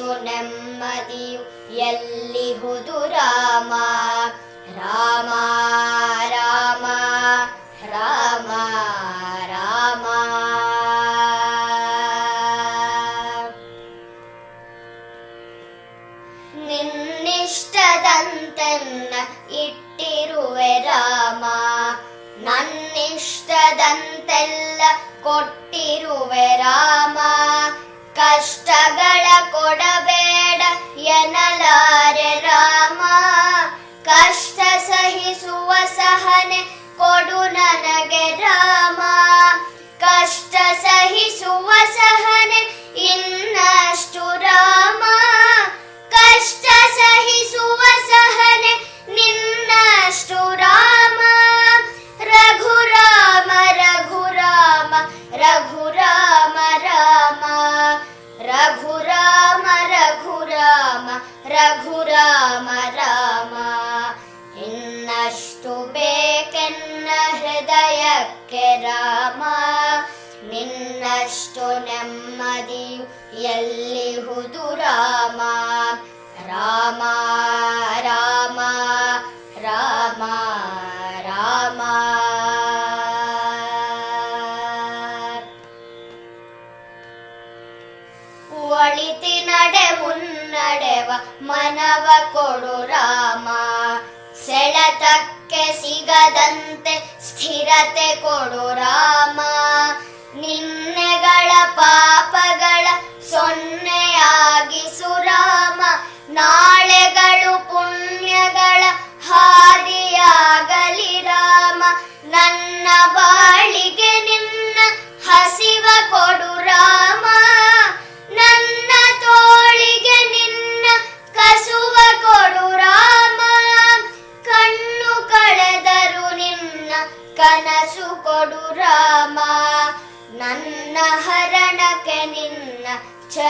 ನಿನ್ನಷ್ಟು ನೆಮ್ಮದಿಯು ಎಲ್ಲಿಹುದು ರಾಮ? ರಾಮ ರಾಮ ರಾಮ ರಾಮ. ನಿನ್ನಿಷ್ಟದಂತೆನ್ನ ಇಟ್ಟಿರುವೆ ರಾಮ. ನನ್ನಿಷ್ಟದಂತೆಲ್ಲ ಕೊಟ್ಟಿರುವೆ ರಾಮ. ಕಷ್ಟಗಳ ರಘುರಾಮ ರಘುರಾಮ ರಾಮ ರಘುರಾಮ ರಘುರಾಮ ರಘುರಾಮ ರಾಮ ಇನ್ನಷ್ಟು ಬೇಕೆನ್ನ ಹೃದಯಕ್ಕೆ ರಾಮ ನಿನ್ನಷ್ಟು ನೆಮ್ಮದಿಯು ಎಲ್ಲಿಹುದು ರಾಮ ರಾಮ ರಾಮ ರಾಮ ರಾಮ ಮನವ ಕೊಡು ರಾಮ. ಸೆಳೆತಕ್ಕೆ ಸಿಗದಂತೆ ಸ್ಥಿರತೆ ಕೊಡು ರಾಮ.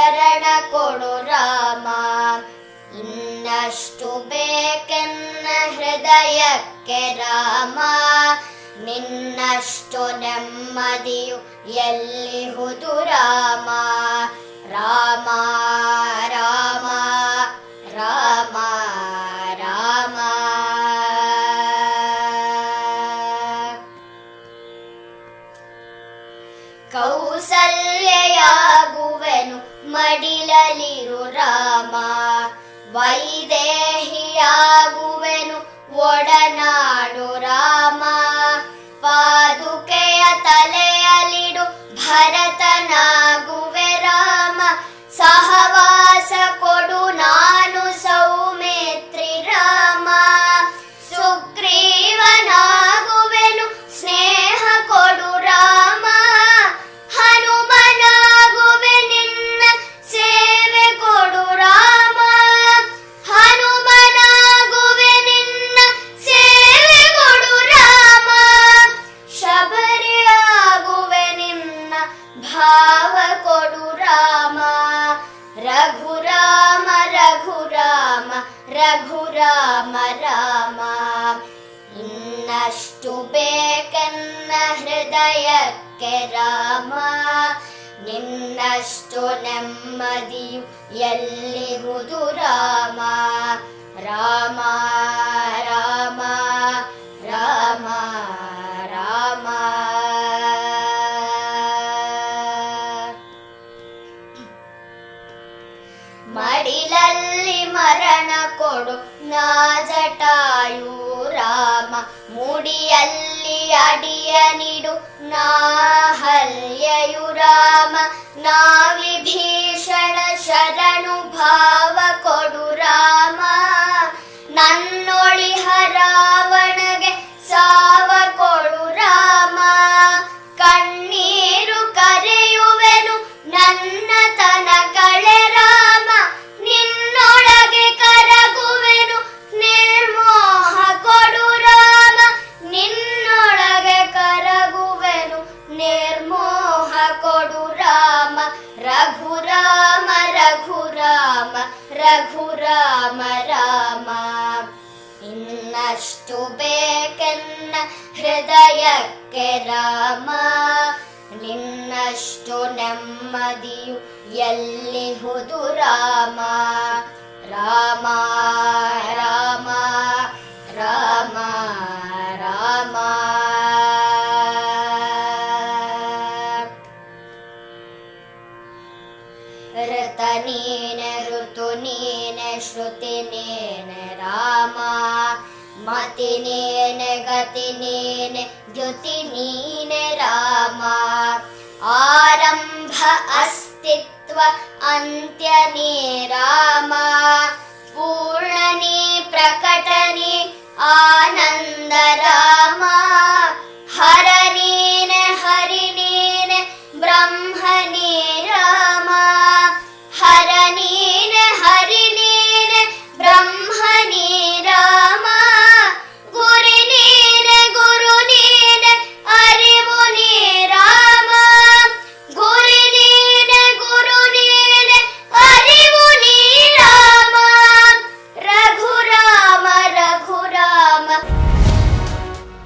ಚರಣ ಕೊಡು ರಾಮ. ಇನ್ನಷ್ಟು ಬೇಕೆನ್ನ ಹೃದಯಕ್ಕೆ ರಾಮ. ನಿನ್ನಷ್ಟು ನೆಮ್ಮದಿಯು ಎಲ್ಲಿಹುದು ರಾಮ. ರಾಮ ರಾಮ ರಾಮ ರಾಮ. ಕೌಸಲ್ಯಯಾಗುವೆನು ಮಡಿಲಲಿರು ರಾಮ. ವೈದೇಹಿಯಾಗುವೆನು ಒಡನಾಡು ರಾಮ. ರಘುರಾಮ ರಘುರಾಮ ರಾಮ ಇನ್ನಷ್ಟು ಬೇಕೆನ್ನ ಹೃದಯಕ್ಕೆ ರಾಮ ನಿನ್ನಷ್ಟು ನೆಮ್ಮದಿಯು ಎಲ್ಲಿಹುದು ರಾಮ ರಾಮ ರಾಮ ರಾಮ ರಾಮ ಮಡಿಲಲ್ಲಿ ಮರಣ ಕೊಡು. ನಾಜಟಾಯು ರಾಮ ಮುಡಿಯಲ್ಲಿ ಅಡಿಯ ನೀಡು. ನಾ ಹಲ್ಯಯು ರಾಮ ನಾವಿಭೀಷಣ ಶರಣು ಭಾವ ಕೊಡು ರಾಮ ರಘುರಾಮ ರಾಮ. ಇನ್ನಷ್ಟು ಬೇಕೆನ್ನ ಹೃದಯಕ್ಕೆ ರಾಮ. ನಿನ್ನಷ್ಟು ನೆಮ್ಮದಿಯು ಎಲ್ಲಿ ಹುದು ರಾಮ? ರಾಮ ರಾಮ. श्रुतिनेन रामा मतिनेन गतिनेन द्युतिनेन रामा। आरम्भ अस्तित्व अन्त्यनेन।